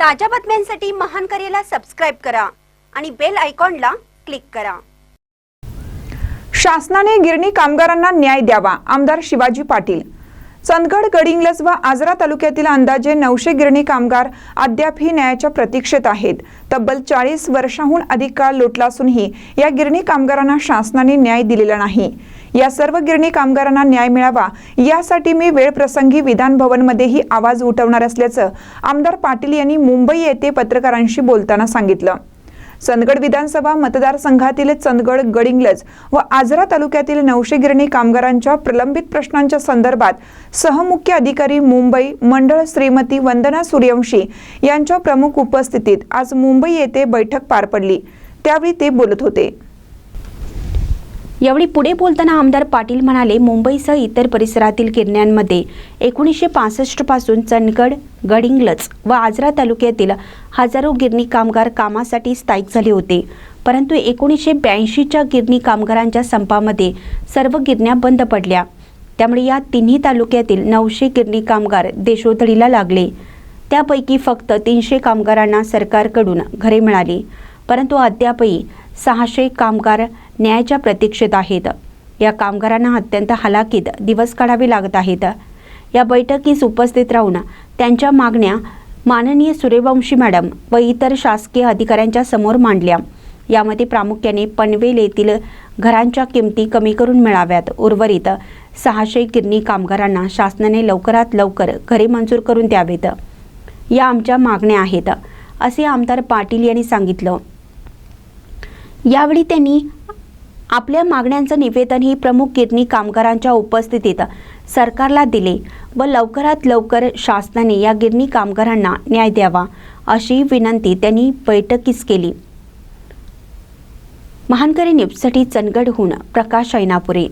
ताज्या बातम्यांसाठी महान करेला सबस्क्राईब करा आणि बेल आयकॉनला क्लिक करा. शासनाने गिरणी कामगारांना न्याय द्यावा. आमदार शिवाजी पाटील चंदगड गडिंग्लज व आजरा तालुक्यातील अंदाजे नऊशे गिरणी कामगार अद्यापही न्यायाच्या प्रतीक्षेत आहेत. तब्बल चाळीस वर्षाहून अधिक काळ लोटला असूनही या गिरणी कामगारांना शासनाने न्याय दिलेला नाही. या सर्व गिरणी कामगारांना न्याय मिळावा यासाठी मी वेळप्रसंगी विधान भवनमध्येही आवाज उठवणार असल्याचं आमदार पाटील यांनी मुंबई येथे पत्रकारांशी बोलताना सांगितलं. चंदगड विधानसभा मतदारसंघातील चंदगड गडिंग्लज व आजरा तालुक्यातील नऊशे गिरणी कामगारांच्या प्रलंबित प्रश्नांच्या संदर्भात सहमुख्य अधिकारी मुंबई मंडळ श्रीमती वंदना सूर्यवंशी यांच्या प्रमुख उपस्थितीत आज मुंबई येथे बैठक पार पडली. त्यावेळी ते बोलत होते. यावेळी पुढे बोलताना आमदार पाटील म्हणाले मुंबईसह इतर परिसरातील गिरण्यांमध्ये एकोणीसशे पासष्टपासून चंदगड गडिंग्लज व आजरा तालुक्यातील हजारो गिरणी कामगार कामासाठी स्थायिक झाले होते. परंतु एकोणीसशे ब्याऐंशीच्या गिरणी कामगारांच्या संपामध्ये सर्व गिरण्या बंद पडल्या. त्यामुळे या तिन्ही तालुक्यातील नऊशे गिरणी कामगार देशोधडीला लागले. त्यापैकी फक्त तीनशे कामगारांना सरकारकडून घरे मिळाली. परंतु अद्यापही सहाशे कामगार न्यायाच्या प्रतीक्षेत आहेत. या कामगारांना अत्यंत हलाखीत दिवस काढावे लागत आहेत. या बैठकीस उपस्थित राहून त्यांच्या मागण्या माननीय सूर्यवंशी मॅडम व इतर शासकीय अधिकाऱ्यांच्या समोर मांडल्या. यामध्ये प्रामुख्याने पनवेल येथील घरांच्या किमती कमी करून मिळाव्यात. उर्वरित सहाशे गिरणी कामगारांना शासनाने लवकरात लवकर घरे मंजूर करून द्यावेत. या आमच्या मागण्या आहेत असे आमदार पाटील यांनी सांगितलं. यावेळी त्यांनी आपल्या मागण्यांचं निवेदन ही प्रमुख गिरणी कामगारांच्या उपस्थितीत सरकारला दिले व लवकरात लवकर शासनाने या गिरणी कामगारांना न्याय द्यावा अशी विनंती त्यांनी बैठकीस केली. महानकरी न्यूजसाठी चंदगडहून प्रकाश ऐनापुरे.